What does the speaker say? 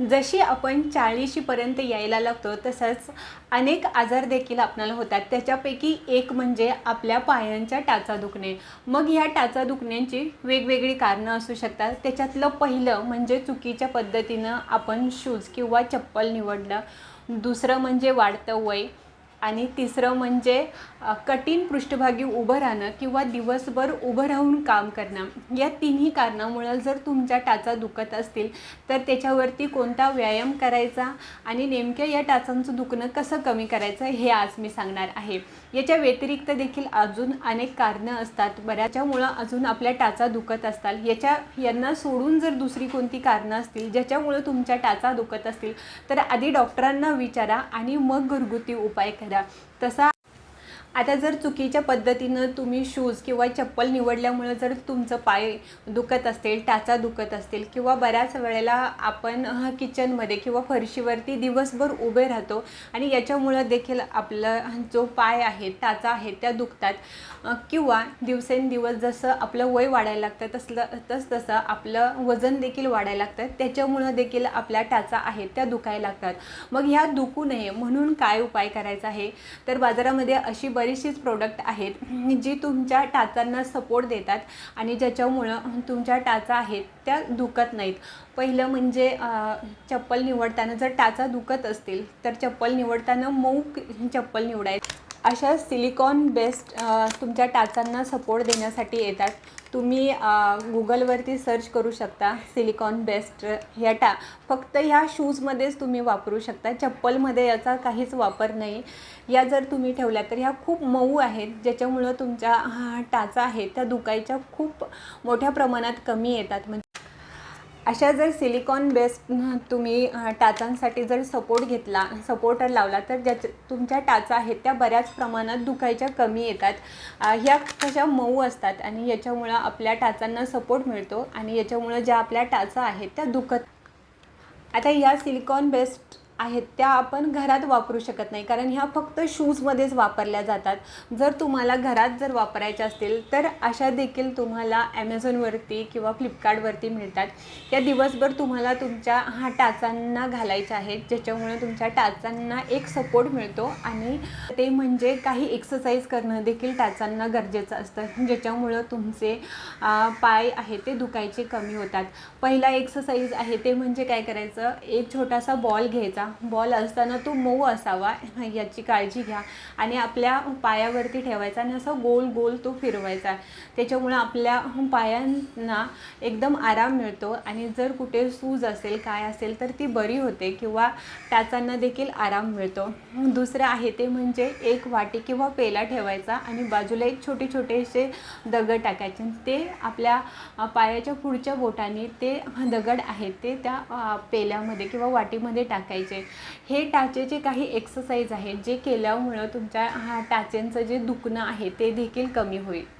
जशी आपण चाळीशीपर्यंत यायला लागतो तसंच अनेक आजार देखील आपल्याला होतात. त्याच्यापैकी एक म्हणजे आपल्या पायांच्या टाचा दुखणे. मग ह्या टाचा दुखण्याची वेगवेगळी कारणं असू शकतात. त्याच्यातलं पहिलं म्हणजे चुकीच्या पद्धतीनं आपण शूज किंवा चप्पल निवडलं. दुसरं म्हणजे वाढतं वय. आणि तिसरं म्हणजे कठीण पृष्ठभागी उभं राहणं किंवा दिवसभर उभं राहून काम करणं या तिन्ही कारणामुळं जर तुमच्या टाचा दुखत असतील तर त्याच्यावरती कोणता व्यायाम करायचा आणि नेमक्या या टाचांचं दुखणं कसं कमी करायचं हे आज मी सांगणार आहे. याच्या व्यतिरिक्त देखील अजून अनेक कारणं असतात. बऱ्याच्यामुळं अजून आपल्या टाचा दुखत असतात. याच्या यांना सोडून जर दुसरी कोणती कारणं असतील ज्याच्यामुळं तुमच्या टाचा दुखत असतील तर आधी डॉक्टरांना विचारा आणि मग घरगुती उपाय करा. तसा आता जर चुकीच्या पद्धतीनं तुम्ही शूज किंवा चप्पल निवडल्यामुळं जर तुमचं पाय दुखत असतील टाचा दुखत असतील किंवा बऱ्याच वेळेला आपण किचनमध्ये किंवा फरशीवरती दिवसभर उभे राहतो आणि याच्यामुळं देखील आपलं जो पाय आहे टाचा आहे त्या दुखतात. किंवा दिवसेंदिवस जसं आपलं वय वाढायला लागतं तसलं तस तसं आपलं वजन देखील वाढायला लागतं. त्याच्यामुळं देखील आपल्या टाचा आहेत त्या दुखायला लागतात. मग ह्या दुखू नये म्हणून काय उपाय करायचा आहे? तर बाजारामध्ये अशी बरीचशीच प्रोडक्ट आहेत जी तुमच्या टाचांना सपोर्ट देतात आणि ज्याच्यामुळं तुमच्या टाचा आहेत त्या दुखत नाहीत. पहिलं म्हणजे चप्पल निवडताना जर टाचा दुखत असतील तर चप्पल निवडताना मऊ चप्पल निवडायची. अशा सिलिकॉन बेस्ड तुमच्या टाचांना सपोर्ट देण्यासाठी येतात. तुम्ही गुगलवरती सर्च करू शकता सिलिकॉन बेस्ट ह्या टा. फक्त ह्या शूजमध्येच तुम्ही वापरू शकता. चप्पलमध्ये याचा काहीच वापर नाही. या जर तुम्ही ठेवल्या तर ह्या खूप मऊ आहेत. ज्याच्यामुळं तुमच्या हा, टाचा आहेत त्या दुखायच्या खूप मोठ्या प्रमाणात कमी येतात. म्हणजे अशा जर सिलिकॉन बेस्ड तुम्ही टाचांसाठी जर सपोर्ट घेतला सपोर्टर लावला तर ज्याच्या तुमच्या टाचा आहेत त्या बऱ्याच प्रमाणात दुखायच्या कमी येतात. ह्या कशा मऊ असतात आणि याच्यामुळं आपल्या टाचांना सपोर्ट मिळतो आणि याच्यामुळं ज्या आपल्या टाचा आहेत त्या दुखत. आता ह्या सिलिकॉन बेस्ड आहेत त्या आपण घरात वापरू शकत नाही. कारण ह्या फक्त शूजमध्येच वापरल्या जातात. जर तुम्हाला घरात जर वापरायच्या असतील तर अशा देखील तुम्हाला ॲमेझॉनवरती किंवा फ्लिपकार्टवरती मिळतात. त्या दिवसभर तुम्हाला तुमच्या हा टाचांना घालायच्या आहेत ज्याच्यामुळे तुमच्या टाचांना एक सपोर्ट मिळतो. आणि ते म्हणजे काही एक्सरसाइज करणं देखील टाचांना गरजेचं असतं. ज्याच्यामुळं तुमचे पाय आहे ते दुखायचे कमी होतात. पहिला एक्सरसाइज आहे ते म्हणजे काय करायचं? एक छोटासा बॉल घ्यायचा. बॉल असताना तो मऊ असावा याची काळजी घ्या. आणि आपल्या पायावरती ठेवायचा आणि असं गोल गोल तो फिरवायचा. त्याच्यामुळं आपल्या पायांना एकदम आराम मिळतो आणि जर कुठे सूज असेल काय असेल तर ती बरी होते किंवा टाचांना देखील आराम मिळतो. दुसरं आहे ते म्हणजे एक वाटी किंवा पेला ठेवायचा आणि बाजूला एक छोटे छोटेसे दगड टाकायचे. ते आपल्या पायाच्या पुढच्या बोटाने ते दगड आहेत ते त्या पेल्यामध्ये किंवा वाटीमध्ये टाकायचे. हे टाचेचे काही एक्सरसाइज आहेत जे केल्यामुळं तुमच्या हा टाचेंचं जे दुखणं आहे ते देखील कमी होईल.